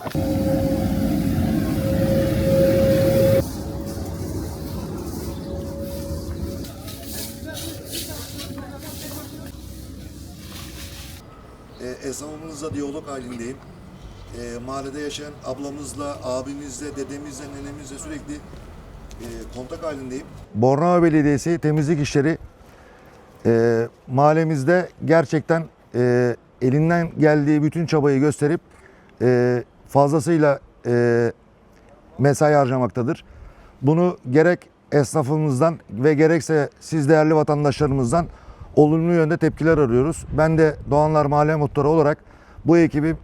E, esnafımızla diyalog halindeyim. E, mahallede yaşayan ablamızla, abimizle, dedemizle, nenemizle sürekli e, kontak halindeyim. Bornova Belediyesi temizlik işleri e, mahallemizde gerçekten e, elinden geldiği bütün çabayı gösterip e, fazlasıyla e, mesai harcamaktadır. Bunu gerek esnafımızdan ve gerekse siz değerli vatandaşlarımızdan olumlu yönde tepkiler arıyoruz. Ben de Doğanlar Mahalle Muhtarı olarak bu ekibi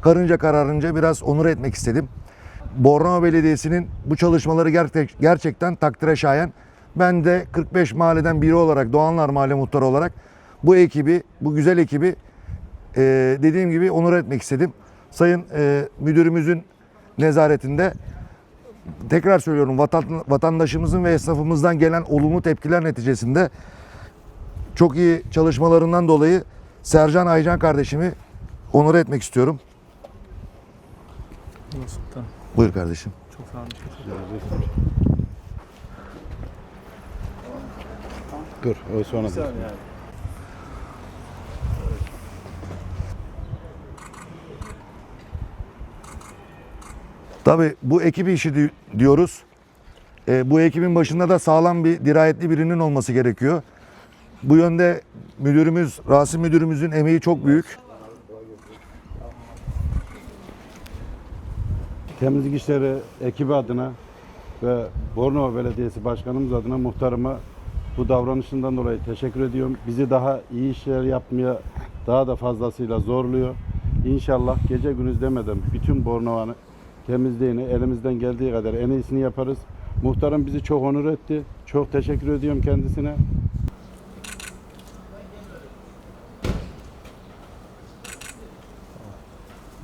karınca kararınca biraz onur etmek istedim. Bornova Belediyesi'nin bu çalışmaları gerçek, gerçekten takdire şayan. Ben de 45 mahalleden biri olarak Doğanlar Mahalle Muhtarı olarak bu ekibi, bu güzel ekibi e, dediğim gibi onur etmek istedim. Sayın e, müdürümüzün nezaretinde tekrar söylüyorum vatan, vatandaşımızın ve esnafımızdan gelen olumlu tepkiler neticesinde çok iyi çalışmalarından dolayı Sercan Aycan kardeşimi onur etmek istiyorum. Nasıl? Tamam. Buyur kardeşim. Çok sağ olun. Dur, o sonra. Güzel yani. Tabii bu ekip işi di- diyoruz. E, bu ekibin başında da sağlam bir dirayetli birinin olması gerekiyor. Bu yönde müdürümüz, Rasim müdürümüzün emeği çok büyük. Temizlik işleri ekibi adına ve Bornova Belediyesi Başkanımız adına muhtarıma bu davranışından dolayı teşekkür ediyorum. Bizi daha iyi işler yapmaya daha da fazlasıyla zorluyor. İnşallah gece gündüz demeden bütün Bornova'nın temizliğini elimizden geldiği kadar en iyisini yaparız. Muhtarım bizi çok onur etti. Çok teşekkür ediyorum kendisine.